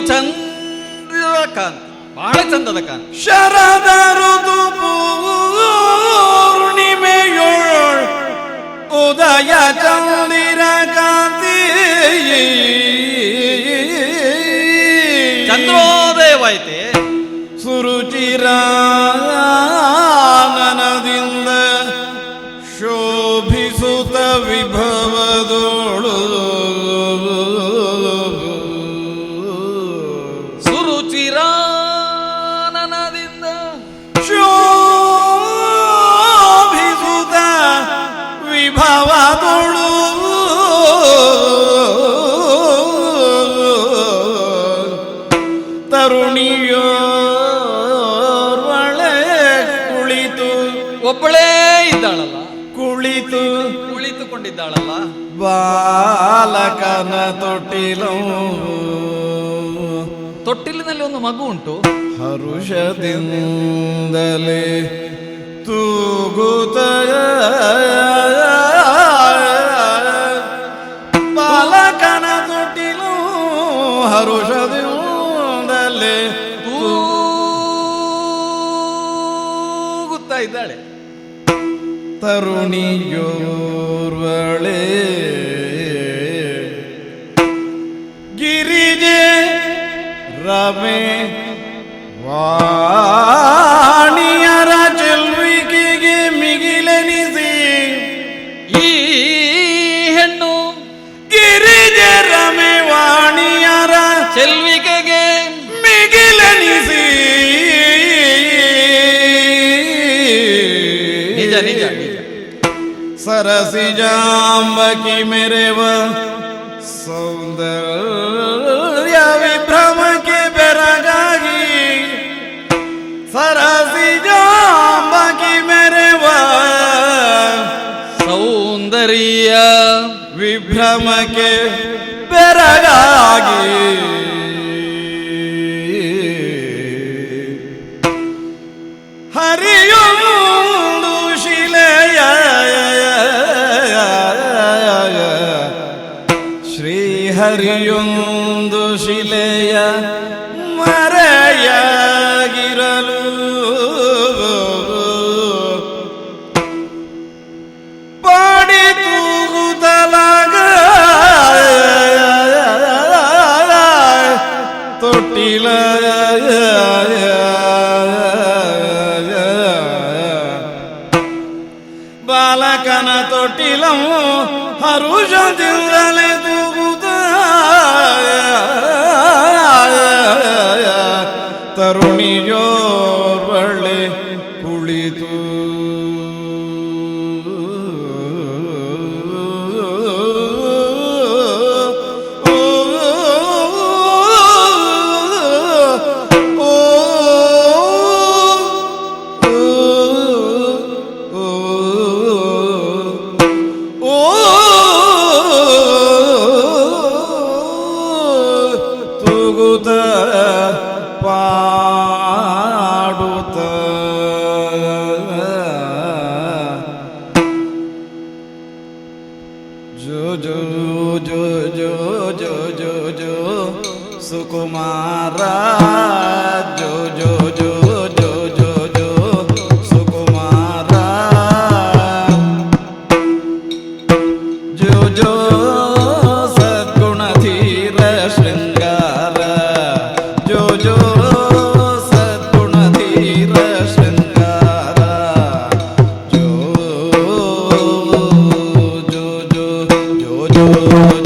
ಇದು ಚಂದ್ರದ ಕಾಂತಿ ಬಹಳ ಚಂದದ ಕಾಂತಿ ಶರದ ಋತು ಪೂರ್ಣಿಮೆಯೋಳ್ ಉದಯ ಚಂದಿರ ಕಾಂತಿ ಚಂದ್ರೋದಯವಾಯ್ತೆ. ಸುರುಚಿರಾನನದಿಂದ ಶೋಭಿಸುತ್ತ ವಿಭವದೋಳು ಒಬ್ಬಳೇ ಇದ್ದಾಳಲ್ಲ. ಕುಳಿತು ಕುಳಿತುಕೊಂಡಿದ್ದಾಳಲ್ಲ. ಬಾಲಕನ ತೊಟ್ಟಿಲು. ತೊಟ್ಟಿಲಿನಲ್ಲಿ ಒಂದು ಮಗು ಉಂಟು. ಹರುಷದಿಂದಲೇ ತೂಗುತ್ತ ಬಾಲಕನ ತೊಟ್ಟಿಲು ಹರುಷದಿಂದಲೇ ತೂಗುತ್ತಾ ಇದ್ದಾಳೆ. ತರುಣಿಯೋರ್ವಳೆ. ಗಿರಿಜೆ ರಮೆ ವಾಣಿಯರ ಚೆಲ್ವಿಕೆಗೆ ಮಿಗಿಲೆನಿಸಿ. ಈ ಹೆಣ್ಣು ಗಿರಿಜೆ ರಮೆ ವಾಣಿಯರ ಚೆಲ್ವಿಕೆಗೆ निजा निजा सरसी जाम की मेरे व सौंदर्य विभ्रम के बेरागी सरसी जाम की मेरे व सौंदर्य विभ्रम के बेरागी ಹರಿಯೊಂದು ಶಿಲೆಯ ಮರೆಯಾಗಿರಲು ಪಾಡಿ ತೂಗುತ್ತಲಾಗ ತೊಟ್ಟಿಲ ಬಾಲಕನ ತೊಟ್ಟಿಲವು ಹರುಷದಿಂದಲೇ കരുണിയോ ಪಾಡುತ್ತ ಜೋ ಜೋ ಜೋ ಜೋ ಜೋ ಜೋ ಜೋ ಸುಕುಮಾರ ಜೋ ಜೋ ಜೋ ಜೋ Thank you.